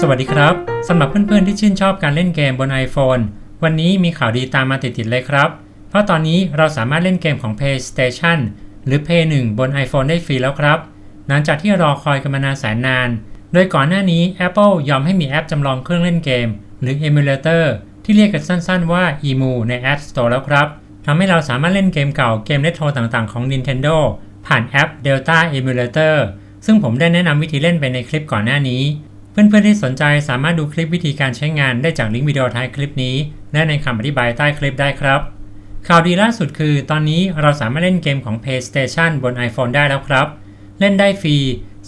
สวัสดีครับสำหรับเพื่อนๆที่ชื่นชอบการเล่นเกมบน iPhone วันนี้มีข่าวดีตามมาติดๆเลยครับ เพราะตอนนี้เราสามารถเล่นเกมของ PlayStation หรือ Play 1 บน iPhone ได้ฟรีแล้วครับ หลังจากที่รอคอยกันมานานแสนนาน โดยก่อนหน้านี้ Apple ยอมให้มีแอปจำลองเครื่องเล่นเกม หรือ Emulator ที่เรียกกันสั้นๆว่า EMU ใน App Store แล้วครับทำให้เราสามารถเล่นเกมเก่าเกมเรโทรต่างๆของ Nintendo ผ่านแอป Delta Emulator ซึ่งผมได้แนะนำวิธีเล่นไปในคลิปก่อนหน้านี้ เพื่อนๆที่สนใจสามารถดูคลิปวิธีการใช้งานได้จากลิงก์วิดีโอท้ายคลิปนี้ และในคำอธิบายใต้คลิปได้ครับ ข่าวดีล่าสุดคือ ตอนนี้เราสามารถเล่นเกมของ PlayStation บน iPhone ได้แล้วครับ เล่นได้ฟรี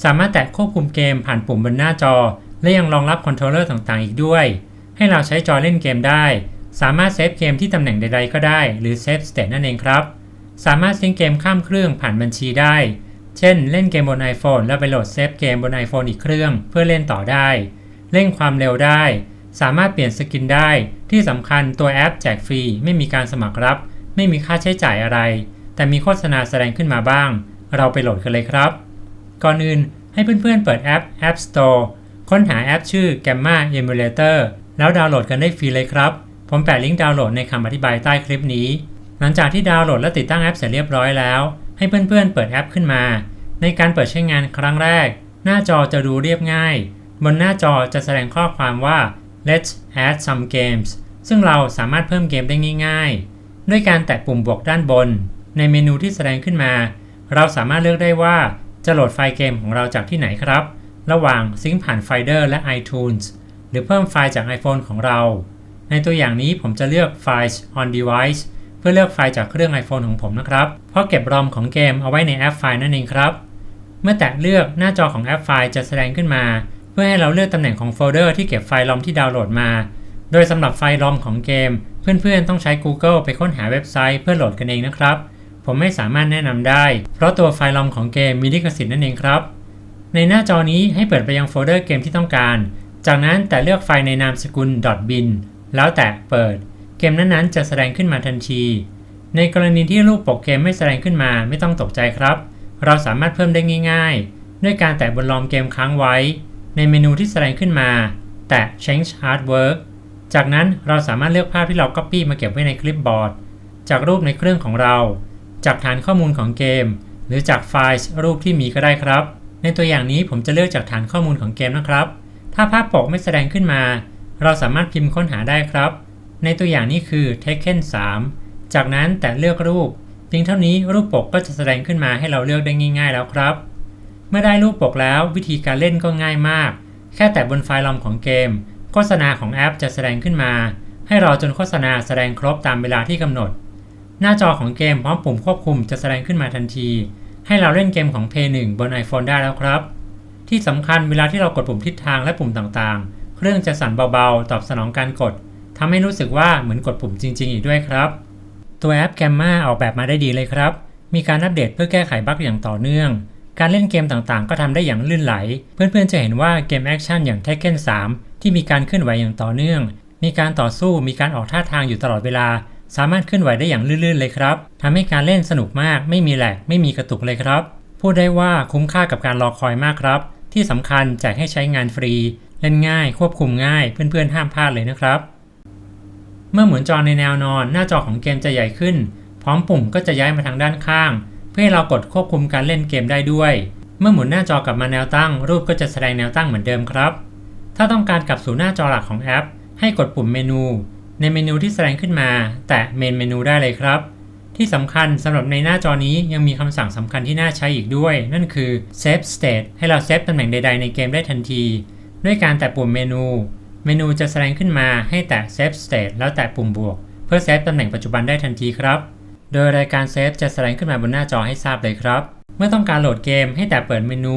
สามารถแตะควบคุมเกมผ่านปุ่มบนหน้าจอ และยังรองรับคอนโทรลเลอร์ต่างๆ อีกด้วย ให้เราใช้จอเล่นเกมได้ สามารถเซฟเกมที่ตำแหน่งใดๆก็ได้ หรือเซฟสเตทนั่นเองครับ สามารถซิงเกมข้ามเครื่องผ่านบัญชีได้ เช่น เล่นเกมบน iPhone แล้วไปโหลดเซฟเกมบน iPhone อีกเครื่อง เพื่อเล่นต่อได้ เร่งความเร็วได้ สามารถเปลี่ยนสกินได้ ที่สำคัญตัวแอปแจกฟรี ไม่มีการสมัครรับ ไม่มีค่าใช้จ่ายอะไร แต่มีโฆษณาแสดงขึ้นมาบ้าง เราไปโหลดกันเลยครับ ก่อนอื่นให้เพื่อนๆเปิดแอป App Store ค้นหาแอปชื่อ Gamma Emulator แล้วดาวน์โหลดกันได้ฟรีเลยครับ ผมแปะลิงก์ดาวน์โหลดในคำอธิบายใต้คลิปนี้ หลังจากที่ดาวน์โหลดและติดตั้งแอปเสร็จเรียบร้อยแล้ว ให้เพื่อนๆเปิดแอปขึ้นมา ในการเปิดใช้งานครั้งแรก หน้าจอจะดูเรียบง่าย บนหน้าจอจะแสดงข้อความว่า let's add some games ซึ่งเราสามารถเพิ่มเกมได้ง่ายๆ ด้วยการแตะปุ่มบวกด้านบน ในเมนูที่แสดงขึ้นมา เราสามารถเลือกได้ว่าจะโหลดไฟล์เกมของเราจากที่ไหนครับ ระหว่างซิงค์ผ่าน Finder และ iTunes หรือเพิ่มไฟล์จาก iPhone ของเรา ในตัวอย่างนี้ผมจะเลือกไฟล์ on device พื่อเลือกไฟล์จากเครื่อง iPhone ของผมนะครับ เพราะเก็บรอมของเกมเอาไว้ในแอปไฟล์นั่นเองครับ เมื่อแตะเลือกหน้าจอของแอปไฟล์จะแสดงขึ้นมา เพื่อให้เราเลือกตำแหน่งของโฟลเดอร์ที่เก็บไฟล์รอมที่ดาวน์โหลดมา โดยสำหรับไฟล์รอมของเกม เพื่อนๆต้องใช้ Google ไปค้นหาเว็บไซต์เพื่อโหลดกันเองนะครับ ผมไม่สามารถแนะนำได้ เพราะตัวไฟล์รอมของเกมมีลิขสิทธิ์นั่นเองครับ ในหน้าจอนี้ให้เปิดไปยังโฟลเดอร์เกมที่ต้องการ จากนั้นแต่เลือกไฟล์ในนามสกุล .bin แล้วแตะเปิด เกมนั้นๆจะแสดงขึ้นมาทันที ในกรณีที่รูปปกเกมไม่แสดงขึ้นมาไม่ต้องตกใจครับ เราสามารถเพิ่มได้ง่าย ๆ ด้วยการแตะบนรอมเกมค้างไว้ ในเมนูที่แสดงขึ้นมา แตะ change artwork จากนั้นเราสามารถเลือกภาพที่เรา copy มาเก็บไว้ในคลิปบอร์ด จากรูปในเครื่องของเรา จากฐานข้อมูลของเกม หรือจากไฟล์รูปที่มีก็ได้ครับ ในตัวอย่างนี้ผมจะเลือกจากฐานข้อมูลของเกมนะครับ ถ้าภาพปกไม่แสดงขึ้นมา เราสามารถพิมพ์ค้นหาได้ครับ ในตัวอย่างนี้คือ Tekken 3 จากนั้นแต่เลือกรูป เพียงเท่านี้รูปปกก็จะแสดงขึ้นมาให้เราเลือกได้ง่าย ๆ แล้วครับ เมื่อได้รูปปกแล้ววิธีการเล่นก็ง่ายมาก แค่แตะบนไฟล์รอมของเกม โฆษณาของแอปจะแสดงขึ้นมา ให้รอจนโฆษณาแสดงครบตามเวลาที่กำหนด หน้าจอของเกมพร้อมปุ่มควบคุมจะแสดงขึ้นมาทันที ให้เราเล่นเกมของ p 1บน iPhone ได้แล้วครับ ที่สำคัญเวลาที่เรากดปุ่มทิศทางและปุ่มต่างๆ เครื่องจะสั่นเบาๆ ตอบสนองการกด ทำให้รู้สึกว่าเหมือนกดปุ่มจริง ๆ อีกด้วยครับ ตัวแอป Gamma ออกแบบมาได้ดีเลยครับ มีการอัปเดตเพื่อแก้ไขบั๊กอย่างต่อเนื่อง การเล่นเกมต่างๆ ก็ทำได้อย่างลื่นไหล เพื่อนๆจะเห็นว่าเกมแอคชั่นอย่าง Tekken 3 ที่มีการเคลื่อนไหวอย่างต่อเนื่อง มีการต่อสู้มีการออกท่าทางอยู่ตลอดเวลา สามารถเคลื่อนไหวได้อย่างลื่นๆเลยครับทำให้การเล่นสนุกมาก ไม่มีแหลกไม่มีกระตุกเลยครับพูดได้ว่าคุ้มค่ากับการรอคอยมากครับ ที่สำคัญแจกให้ใช้งานฟรี เล่นง่ายควบคุมง่ายเพื่อนๆห้ามพลาดเลยนะครับ เมื่อหมุนจอในแนวนอน หน้าจอของเกมจะใหญ่ขึ้น พร้อมปุ่มก็จะย้ายมาทางด้านข้าง เพื่อให้เรากดควบคุมการเล่นเกมได้ด้วย เมื่อหมุนหน้าจอกลับมาแนวตั้ง รูปก็จะแสดงแนวตั้งเหมือนเดิมครับ ถ้าต้องการกลับสู่หน้าจอหลักของแอป ให้กดปุ่มเมนู ในเมนูที่แสดงขึ้นมา แตะเมนเมนูได้เลยครับ ที่สำคัญสำหรับในหน้าจอนี้ยังมีคำสั่งสำคัญที่น่าใช้อีกด้วย นั่นคือ save state ให้เราเซฟตำแหน่งใด ๆ ในเกมได้ทันที ด้วยการแตะปุ่มเมนู เมนูจะแสดงขึ้นมาให้แตะ save state แล้วแตะปุ่มบวก เพื่อเซฟตำแหน่งปัจจุบันได้ทันทีครับ โดยรายการเซฟจะแสดงขึ้นมาบนหน้าจอให้ทราบเลยครับ เมื่อต้องการโหลดเกมให้แตะเปิดเมนู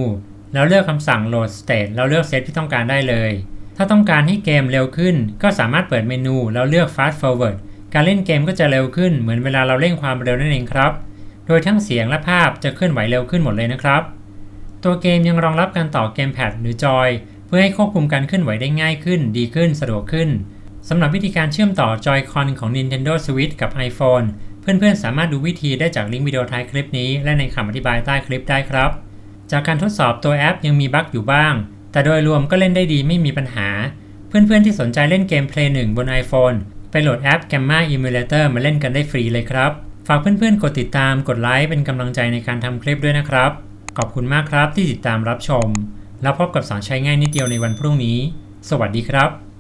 แล้วเลือกคำสั่ง load state แล้วเลือกเซฟที่ต้องการได้เลย ถ้าต้องการให้เกมเร็วขึ้น ก็สามารถเปิดเมนู แล้วเลือก fast forward การเล่นเกมก็จะเร็วขึ้นเหมือนเวลาเราเร่งความเร็วนั่นเองครับ โดยทั้งเสียงและภาพจะเคลื่อนไหวเร็วขึ้นหมดเลยนะครับ ตัวเกมยังรองรับการต่อเกมแพดหรือจอย พื่อให้ควบคุมการเคลื่อนไหวได้ง่ายขึ้น ดีขึ้น สะดวกขึ้น สำหรับวิธีการเชื่อมต่อ Joy-Con ของ Nintendo Switch กับ iPhone เพื่อนๆ สามารถดูวิธีได้จากลิงก์วิดีโอท้ายคลิปนี้ และในคำอธิบายใต้คลิปได้ครับ จากการทดสอบตัวแอปยังมีบั๊กอยู่บ้าง แต่โดยรวมก็เล่นได้ดีไม่มีปัญหา เพื่อนๆ ที่สนใจเล่นเกมเพลย์หนึ่งบน iPhone ไปโหลดแอป Gamma Emulator มาเล่นกันได้ฟรีเลยครับ ฝากเพื่อนๆ กดติดตาม กดไลค์ เป็นกำลังใจในการทำคลิปด้วยนะครับ ขอบคุณมากครับที่ติดตามรับชม แล้วพบกับสอนใช้ง่ายนิดเดียวในวันพรุ่งนี้ สวัสดีครับ